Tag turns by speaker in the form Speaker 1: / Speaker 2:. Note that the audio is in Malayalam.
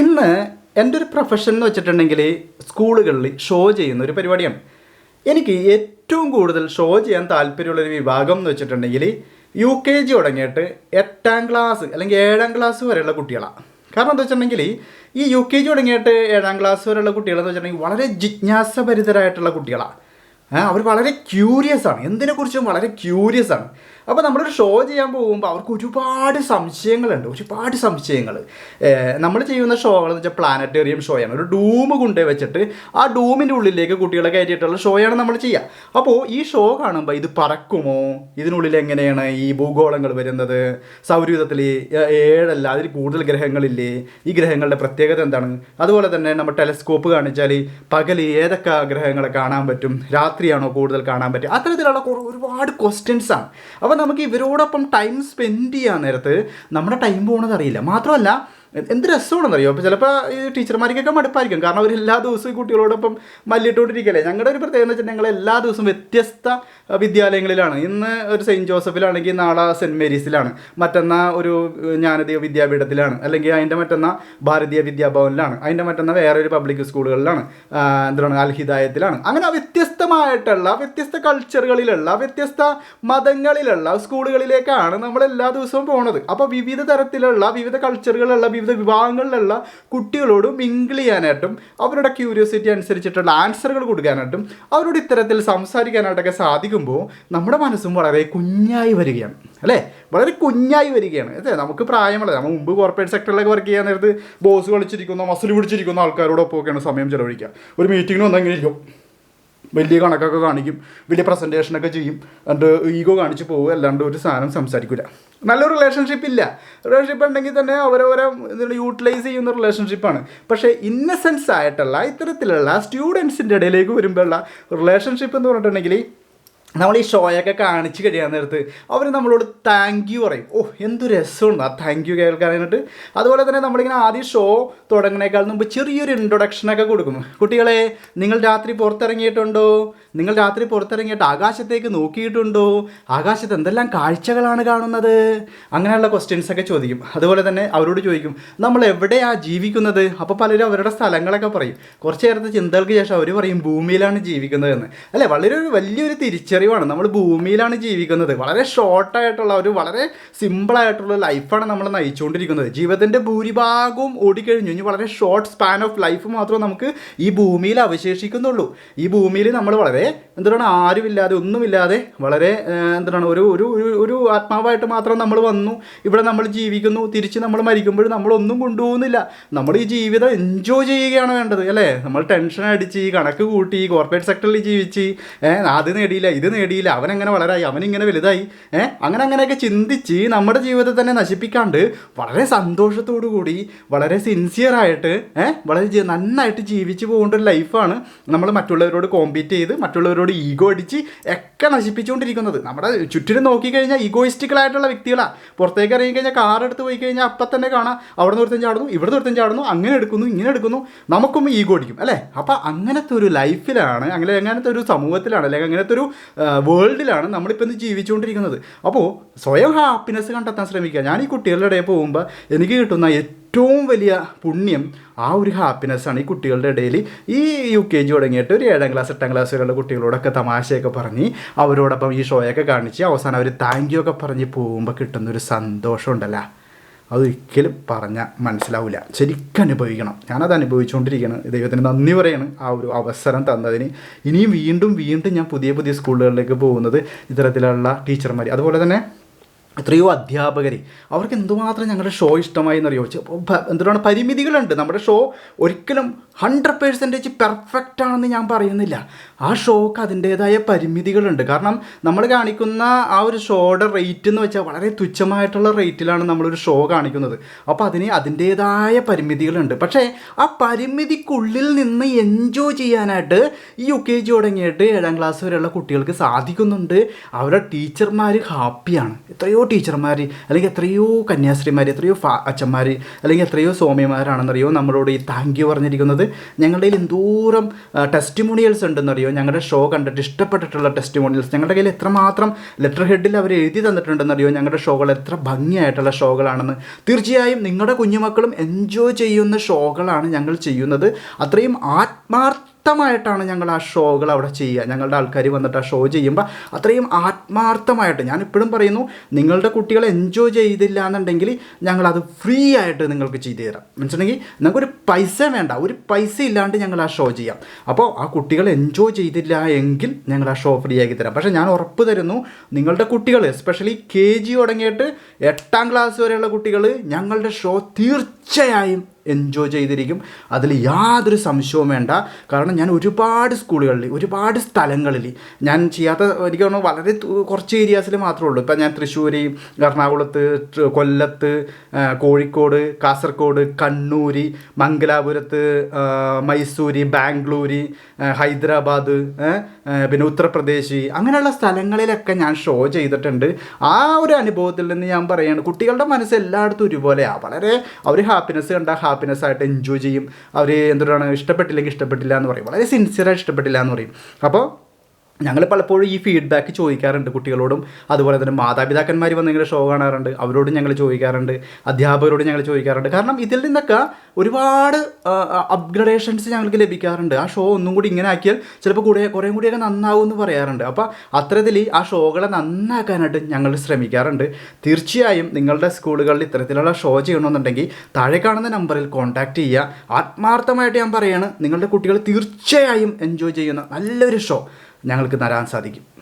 Speaker 1: ഇന്ന് എന്റെ ഒരു പ്രൊഫഷൻ എന്ന് വെച്ചിട്ടുണ്ടെങ്കിൽ സ്കൂളുകളിൽ ഷോ ചെയ്യുന്ന ഒരു പരിപാടിയാണ്. എനിക്ക് ഏറ്റവും കൂടുതൽ ഷോ ചെയ്യാൻ താല്പര്യമുള്ളൊരു വിഭാഗം എന്ന് വെച്ചിട്ടുണ്ടെങ്കിൽ യു കെ ജി തുടങ്ങിയിട്ട് എട്ടാം ക്ലാസ് അല്ലെങ്കിൽ ഏഴാം ക്ലാസ് വരെയുള്ള കുട്ടികളാണ് കാരണം എന്താ വെച്ചിട്ടുണ്ടെങ്കിൽ ഈ യു കെ ജി തുടങ്ങിയിട്ട് ഏഴാം ക്ലാസ് വരെയുള്ള കുട്ടികളെന്ന് വെച്ചിട്ടുണ്ടെങ്കിൽ വളരെ ജിജ്ഞാസഭരിതരായിട്ടുള്ള കുട്ടികളാണ് അവർ വളരെ ക്യൂരിയസ് ആണ്. എന്തിനെക്കുറിച്ചും വളരെ ക്യൂരിയസ് ആണ്. അപ്പോൾ നമ്മളൊരു ഷോ ചെയ്യാൻ പോകുമ്പോൾ അവർക്ക് ഒരുപാട് സംശയങ്ങളുണ്ട് ഒരുപാട് സംശയങ്ങൾ നമ്മൾ ചെയ്യുന്ന ഷോകൾ എന്ന് വെച്ചാൽ പ്ലാനറ്റേറിയം ഷോയാണ് ഒരു ഡൂം കൊണ്ടേ വെച്ചിട്ട് ആ ഡൂമിന്റെ ഉള്ളിലേക്ക് കുട്ടികളെ കയറ്റിയിട്ടുള്ള ഷോയാണ് നമ്മൾ ചെയ്യുക അപ്പോൾ ഈ ഷോ കാണുമ്പോൾ ഇത് പറക്കുമോ? ഇതിനുള്ളിൽ എങ്ങനെയാണ് ഈ ഭൂഗോളങ്ങൾ വരുന്നത്? സൗരയൂഥത്തിൽ ഏഴല്ല അതിൽ കൂടുതൽ ഗ്രഹങ്ങളില്ലേ? ഈ ഗ്രഹങ്ങളുടെ പ്രത്യേകത എന്താണ്? അതുപോലെ തന്നെ നമ്മൾ ടെലിസ്കോപ്പ് കാണിച്ചാൽ പകൽ ഏതൊക്കെ ഗ്രഹങ്ങളെ കാണാൻ പറ്റും? രാത്രിയാണോ കൂടുതൽ കാണാൻ പറ്റും അത്തരത്തിലുള്ള ഒരുപാട് ക്വസ്റ്റ്യൻസാണ് അപ്പോൾ നമുക്ക് ഇവരോടൊപ്പം ടൈം സ്പെൻഡ് ചെയ്യാൻ നേരത്ത് നമ്മുടെ ടൈം പോകുന്നത് അറിയില്ല മാത്രമല്ല എന്ത് രസമാണെന്നറിയോ? അപ്പോൾ ചിലപ്പോൾ ഈ ടീച്ചർമാർക്കൊക്കെ മടുപ്പായിരിക്കും. കാരണം അവർ എല്ലാ ദിവസവും കുട്ടികളോടൊപ്പം മല്ലിട്ടുകൊണ്ടിരിക്കല്ലേ ഞങ്ങളുടെ ഒരു പ്രത്യേകത എന്ന് വെച്ചാൽ ഞങ്ങൾ എല്ലാ ദിവസവും വ്യത്യസ്ത വിദ്യാലയങ്ങളിലാണ്. ഇന്ന് ഒരു സെയിന്റ് ജോസഫിലാണെങ്കിൽ നാളെ സെന്റ് മേരീസിലാണ്. മറ്റന്നാ ഒരു ജ്ഞാനദേവ വിദ്യാപീഠത്തിലാണ്. അല്ലെങ്കിൽ അതിന്റെ മറ്റന്നാ ഭാരതീയ വിദ്യാഭവനിലാണ്. അതിന്റെ മറ്റന്നാ വേറെ ഒരു പബ്ലിക് സ്കൂളുകളിലാണ്. എന്താണ് അൽഹിദായത്തിലാണ്. അങ്ങനെ വ്യത്യസ്തമായിട്ടുള്ള വ്യത്യസ്ത കൾച്ചറുകളിലുള്ള വ്യത്യസ്ത മതങ്ങളിലുള്ള സ്കൂളുകളിലേക്കാണ് നമ്മൾ എല്ലാ ദിവസവും പോണത്. അപ്പോൾ വിവിധ തരത്തിലുള്ള വിവിധ കൾച്ചറുകളുള്ള വിവിധ വിഭാഗങ്ങളിലുള്ള കുട്ടികളോട് മിങ്കിൾ ചെയ്യാനായിട്ടും അവരുടെ ക്യൂരിയോസിറ്റി അനുസരിച്ചിട്ടുള്ള ആൻസറുകൾ കൊടുക്കാനായിട്ടും അവരോട് ഇത്തരത്തിൽ സംസാരിക്കാനായിട്ടൊക്കെ സാധിക്കുമ്പോൾ നമ്മുടെ മനസ്സും വളരെ കുഞ്ഞായി വരികയാണ് അല്ലേ? വളരെ കുഞ്ഞായി വരികയാണ്. അതെ നമുക്ക് പ്രായമുള്ള നമ്മൾ മുമ്പ് കോർപ്പറേറ്റ് സെക്ടറിലൊക്കെ വർക്ക് ചെയ്യാൻ നേരത്ത് ബോസ് കളിച്ചിരിക്കുന്ന മസിൽ പിടിച്ചിരിക്കുന്ന ആൾക്കാരോടൊപ്പമൊക്കെയാണ് സമയം ചിലവഴിക്കുക. ഒരു മീറ്റിങ്ങിന് വന്നെങ്ങനെ ഇരിക്കും വലിയ കണക്കൊക്കെ കാണിക്കും വലിയ പ്രസന്റേഷനൊക്കെ ചെയ്യും. എന്നിട്ട് ഈഗോ കാണിച്ച് പോകും അല്ലാണ്ട് ഒരു സാധനം സംസാരിക്കില്ല നല്ലൊരു റിലേഷൻഷിപ്പ് ഇല്ല. റിലേഷൻഷിപ്പ് ഉണ്ടെങ്കിൽ തന്നെ അവരവരെ യൂട്ടിലൈസ് ചെയ്യുന്ന റിലേഷൻഷിപ്പാണ് പക്ഷേ ഇന്നസെൻസ് ആയിട്ടുള്ള ഇത്തരത്തിലുള്ള സ്റ്റുഡൻസിന്റെ ഇടയിലേക്ക് വരുമ്പോഴുള്ള റിലേഷൻഷിപ്പ് എന്ന് പറഞ്ഞിട്ടുണ്ടെങ്കിൽ നമ്മൾ ഈ ഷോയൊക്കെ കാണിച്ച് കഴിയാൻ നേരത്ത് അവർ നമ്മളോട് താങ്ക് യു പറയും. ഓ എന്ത് രസമുണ്ട് ആ താങ്ക് യു കേൾക്കാനായിട്ട് അതുപോലെ തന്നെ നമ്മളിങ്ങനെ ആദ്യം ഷോ തുടങ്ങുന്നേക്കാൾ മുമ്പ് ചെറിയൊരു ഇൻട്രൊഡക്ഷനൊക്കെ കൊടുക്കും. കുട്ടികളെ നിങ്ങൾ രാത്രി പുറത്തിറങ്ങിയിട്ടുണ്ടോ? നിങ്ങൾ രാത്രി പുറത്തിറങ്ങിയിട്ട് ആകാശത്തേക്ക് നോക്കിയിട്ടുണ്ടോ? ആകാശത്ത് എന്തെല്ലാം കാഴ്ചകളാണ് കാണുന്നത്? അങ്ങനെയുള്ള ക്വസ്റ്റ്യൻസൊക്കെ ചോദിക്കും. അതുപോലെ തന്നെ അവരോട് ചോദിക്കും നമ്മൾ എവിടെയാണ് ജീവിക്കുന്നത്? അപ്പോൾ പലരും അവരുടെ സ്ഥലങ്ങളൊക്കെ പറയും. കുറച്ച് നേരത്തെ ചിന്തകൾക്ക് ശേഷം അവർ പറയും ഭൂമിയിലാണ് ജീവിക്കുന്നതെന്ന്. അല്ലേ? വളരെ വലിയൊരു വലിയൊരു തിരിച്ചറിവാണ് നമ്മൾ ഭൂമിയിലാണ് ജീവിക്കുന്നത്. വളരെ ഷോർട്ടായിട്ടുള്ള ഒരു വളരെ സിമ്പിളായിട്ടുള്ള ലൈഫാണ് നമ്മൾ നയിച്ചുകൊണ്ടിരിക്കുന്നത്. ജീവിതത്തിന്റെ ഭൂരിഭാഗവും ഓടിക്കഴിഞ്ഞു. ഇനി വളരെ ഷോർട്ട് സ്പാൻ ഓഫ് ലൈഫ് മാത്രമേ നമുക്ക് ഈ ഭൂമിയിൽ അവശേഷിക്കുന്നുള്ളൂ. ഈ ഭൂമിയിൽ നമ്മൾ വളരെ എന്താണ് ആരുമില്ലാതെ ഒന്നുമില്ലാതെ വളരെ എന്താണ് ഒരു ഒരു ഒരു- ആത്മാവായിട്ട് മാത്രം നമ്മൾ വന്നു. ഇവിടെ നമ്മൾ ജീവിക്കുന്നു. തിരിച്ച് നമ്മൾ മരിക്കുമ്പോൾ നമ്മളൊന്നും കൊണ്ടുപോകുന്നില്ല. നമ്മൾ ഈ ജീവിതം എൻജോയ് ചെയ്യുകയാണ് വേണ്ടത്. അല്ലേ? നമ്മൾ ടെൻഷൻ അടിച്ച് കണക്ക് കൂട്ടി കോർപ്പറേറ്റ് സെക്ടറിൽ ജീവിച്ച് അത് നേടിയില്ല. ഇത് നേടിയില്ല. അവൻ എങ്ങനെ വളരായി? അവനിങ്ങനെ വലുതായി. ഏഹ് അങ്ങനെ അങ്ങനെയൊക്കെ ചിന്തിച്ച് നമ്മുടെ ജീവിതത്തെ തന്നെ നശിപ്പിക്കാണ്ട് വളരെ സന്തോഷത്തോടു കൂടി വളരെ സിൻസിയറായിട്ട് ഏഹ് വളരെ നന്നായിട്ട് ജീവിച്ച് പോകേണ്ട ഒരു ലൈഫാണ് നമ്മൾ മറ്റുള്ളവരോട് കോമ്പീറ്റ് ചെയ്ത് മറ്റുള്ളവരോട് ഈഗോ അടിച്ച് ഒക്കെ നശിപ്പിച്ചുകൊണ്ടിരിക്കുന്നത്. നമ്മുടെ ചുറ്റിനും നോക്കിക്കഴിഞ്ഞാൽ ഈഗോയിസ്റ്റിക്കലായിട്ടുള്ള വ്യക്തികളാണ് പുറത്തേക്ക് ഇറങ്ങി കഴിഞ്ഞാൽ കാർ എടുത്ത് പോയി കഴിഞ്ഞാൽ അപ്പം തന്നെ കാണാം. അവിടെ നിന്ന് ഒരുത്തൻ ചാടുന്നു ഇവിടെ നിന്ന് ഒരുത്തൻ ചാടുന്നു അങ്ങനെ എടുക്കുന്നു ഇങ്ങനെ എടുക്കുന്നു. നമുക്കും ഈഗോ അടിക്കും അല്ലേ? അപ്പം അങ്ങനത്തെ ഒരു ലൈഫിലാണ് അങ്ങനെ അങ്ങനത്തെ ഒരു സമൂഹത്തിലാണ് അല്ലെങ്കിൽ അങ്ങനത്തെ ഒരു വേൾഡിലാണ് നമ്മളിപ്പോൾ ഇന്ന് ജീവിച്ചുകൊണ്ടിരിക്കുന്നത്. അപ്പോൾ സ്വയം ഹാപ്പിനെസ് കണ്ടെത്താൻ ശ്രമിക്കുക. ഞാൻ ഈ കുട്ടികളുടെ ഇടയിൽ പോകുമ്പോൾ എനിക്ക് കിട്ടുന്ന ഏറ്റവും വലിയ പുണ്യം ആ ഒരു ഹാപ്പിനെസ്സാണ് ഈ കുട്ടികളുടെ ഇടയിൽ. ഈ യു കെ ജി തുടങ്ങിയിട്ട് ഒരു ഏഴാം ക്ലാസ് എട്ടാം ക്ലാസ് വരെയുള്ള കുട്ടികളോടൊക്കെ തമാശയൊക്കെ പറഞ്ഞ് അവരോടൊപ്പം ഈ ഷോയൊക്കെ കാണിച്ച് അവസാനം അവർ താങ്ക് യു ഒക്കെ പറഞ്ഞ് പോകുമ്പോൾ കിട്ടുന്നൊരു സന്തോഷം ഉണ്ടല്ലോ അതൊരിക്കലും പറഞ്ഞാൽ മനസ്സിലാവില്ല ശരിക്കും അനുഭവിക്കണം. ഞാനത് അനുഭവിച്ചുകൊണ്ടിരിക്കുകയാണ് ദൈവത്തിന് നന്ദി പറയാണ് ആ ഒരു അവസരം തന്നതിന്. ഇനിയും വീണ്ടും വീണ്ടും ഞാൻ പുതിയ പുതിയ സ്കൂളുകളിലേക്ക് പോകുന്നത് ഇത്തരത്തിലുള്ള ടീച്ചർമാർ അതുപോലെ തന്നെ എത്രയോ അധ്യാപകർ അവർക്ക് എന്തുമാത്രം ഞങ്ങളുടെ ഷോ ഇഷ്ടമായി എന്നറിയോ എന്തുകൊണ്ടാണ് പരിമിതികളുണ്ട്? നമ്മുടെ ഷോ ഒരിക്കലും ഹൺഡ്രഡ് പേഴ്സന്റേജ് പെർഫെക്റ്റ് ആണെന്ന് ഞാൻ പറയുന്നില്ല. ആ ഷോക്ക് അതിന്റേതായ പരിമിതികളുണ്ട്. കാരണം നമ്മൾ കാണിക്കുന്ന ആ ഒരു ഷോയുടെ റേറ്റ് എന്ന് വെച്ചാൽ വളരെ തുച്ഛമായിട്ടുള്ള റേറ്റിലാണ് നമ്മളൊരു ഷോ കാണിക്കുന്നത്. അപ്പോൾ അതിന് അതിന്റേതായ പരിമിതികളുണ്ട്. പക്ഷേ ആ പരിമിതിക്കുള്ളിൽ നിന്ന് എൻജോയ് ചെയ്യാനായിട്ട് ഈ യു കെ ജി തുടങ്ങിയിട്ട് ഏഴാം ക്ലാസ് വരെയുള്ള കുട്ടികൾക്ക് സാധിക്കുന്നുണ്ട്. അവരുടെ ടീച്ചർമാർ ഹാപ്പിയാണ് എത്രയോ ടീച്ചർമാർ അല്ലെങ്കിൽ എത്രയോ കന്യാസ്ത്രീമാർ എത്രയോ ഫാ അച്ഛന്മാർ അല്ലെങ്കിൽ എത്രയോ സ്വാമിമാരാണെന്നറിയോ നമ്മളോട് ഈ താങ്ക് യു പറഞ്ഞിരിക്കുന്നത്. ഞങ്ങളുടെ എന്തോരം ടെസ്റ്റിമോണിയൽസ് ഉണ്ടെന്നറിയോ? ഞങ്ങളുടെ ഷോ കണ്ടിട്ട് ഇഷ്ടപ്പെട്ടിട്ടുള്ള ടെസ്റ്റ് മോഡൽസ് ഞങ്ങളുടെ കയ്യിൽ എത്രമാത്രം ലെറ്റർ ഹെഡിൽ അവർ എഴുതി തന്നിട്ടുണ്ടെന്നറിയോ ഞങ്ങളുടെ ഷോകൾ എത്ര ഭംഗിയായിട്ടുള്ള ഷോകളാണെന്ന് തീർച്ചയായും നിങ്ങളുടെ കുഞ്ഞുമക്കളും എൻജോയ് ചെയ്യുന്ന ഷോകളാണ് ഞങ്ങൾ ചെയ്യുന്നത്. അത്രയും ആത്മാർത്ഥമായിട്ടാണ് ഞങ്ങൾ ആ ഷോകൾ അവിടെ ചെയ്യുക. ഞങ്ങളുടെ ആൾക്കാർ വന്നിട്ട് ആ ഷോ ചെയ്യുമ്പോൾ അത്രയും ആത്മാർത്ഥമായിട്ട് ഞാൻ ഇപ്പോഴും പറയുന്നു നിങ്ങളുടെ കുട്ടികൾ എൻജോയ് ചെയ്തില്ല എന്നുണ്ടെങ്കിൽ ഞങ്ങളത് ഫ്രീ ആയിട്ട് നിങ്ങൾക്ക് ചെയ്തു തരാം. മനസ്സിലെങ്കിൽ നിങ്ങൾക്കൊരു പൈസ വേണ്ട. ഒരു പൈസ ഇല്ലാണ്ട് ഞങ്ങൾ ആ ഷോ ചെയ്യാം. അപ്പോൾ ആ കുട്ടികൾ എൻജോയ് ചെയ്തില്ല എങ്കിൽ ഞങ്ങൾ ആ ഷോ ഫ്രീ ആക്കി തരാം. പക്ഷേ ഞാൻ ഉറപ്പ് തരുന്നു നിങ്ങളുടെ കുട്ടികൾ എസ്പെഷ്യലി കെ ജി തുടങ്ങിയിട്ട് എട്ടാം ക്ലാസ് വരെയുള്ള കുട്ടികൾ ഞങ്ങളുടെ ഷോ തീർച്ചയായും എൻജോയ് ചെയ്തിരിക്കും. അതിൽ യാതൊരു സംശയവും വേണ്ട. കാരണം ഞാൻ ഒരുപാട് സ്കൂളുകളിൽ ഒരുപാട് സ്ഥലങ്ങളിൽ ഞാൻ ചെയ്യാത്ത എനിക്ക് തോന്നുന്നു വളരെ കുറച്ച് ഏരിയാസിൽ മാത്രമേ ഉള്ളൂ. ഇപ്പം ഞാൻ തൃശ്ശൂർ എറണാകുളത്ത് കൊല്ലത്ത് കോഴിക്കോട് കാസർഗോഡ് കണ്ണൂർ മംഗലാപുരത്ത് മൈസൂർ ബാംഗ്ലൂര് ഹൈദരാബാദ് പിന്നെ ഉത്തർപ്രദേശ് അങ്ങനെയുള്ള സ്ഥലങ്ങളിലൊക്കെ ഞാൻ ഷോ ചെയ്തിട്ടുണ്ട്. ആ ഒരു അനുഭവത്തിൽ നിന്ന് ഞാൻ പറയുകയാണ് കുട്ടികളുടെ മനസ്സ് എല്ലായിടത്തും ഒരുപോലെയാണ് വളരെ അവർ ഹാപ്പിനെസ് കണ്ട ഹാപ്പിനെസ് ആയിട്ട് എൻജോയ് ചെയ്യും. അവർ എന്തുകൊണ്ടാണ് ഇഷ്ടപ്പെട്ടില്ലെങ്കിൽ ഇഷ്ടപ്പെട്ടില്ല എന്ന് പറയും. വളരെ സിൻസിയറായിട്ട് ഇഷ്ടപ്പെട്ടില്ല എന്ന് പറയും. അപ്പോൾ ഞങ്ങൾ പലപ്പോഴും ഈ ഫീഡ്ബാക്ക് ചോദിക്കാറുണ്ട് കുട്ടികളോടും. അതുപോലെ തന്നെ മാതാപിതാക്കന്മാർ വന്ന് ഇങ്ങനെ ഷോ കാണാറുണ്ട്. അവരോടും ഞങ്ങൾ ചോദിക്കാറുണ്ട്. അധ്യാപകരോടും ഞങ്ങൾ ചോദിക്കാറുണ്ട്. കാരണം ഇതിൽ നിന്നൊക്കെ ഒരുപാട് അപ്ഗ്രഡേഷൻസ് ഞങ്ങൾക്ക് ലഭിക്കാറുണ്ട്. ആ ഷോ ഒന്നും കൂടി ഇങ്ങനെ ആക്കിയാൽ ചിലപ്പോൾ കൂടെ കുറേ കൂടിയൊക്കെ നന്നാവും എന്ന് പറയാറുണ്ട്. അപ്പോൾ അത്തരത്തിൽ ആ ഷോകളെ നന്നാക്കാനായിട്ട് ഞങ്ങൾ ശ്രമിക്കാറുണ്ട്. തീർച്ചയായും നിങ്ങളുടെ സ്കൂളുകളിൽ ഇത്തരത്തിലുള്ള ഷോ ചെയ്യണമെന്നുണ്ടെങ്കിൽ താഴെ കാണുന്ന നമ്പറിൽ കോൺടാക്റ്റ് ചെയ്യുക. ആത്മാർത്ഥമായിട്ട് ഞാൻ പറയുകയാണ് നിങ്ങളുടെ കുട്ടികൾ തീർച്ചയായും എൻജോയ് ചെയ്യുന്ന നല്ലൊരു ഷോ ഞങ്ങൾക്ക് തരാൻ സാധിക്കും.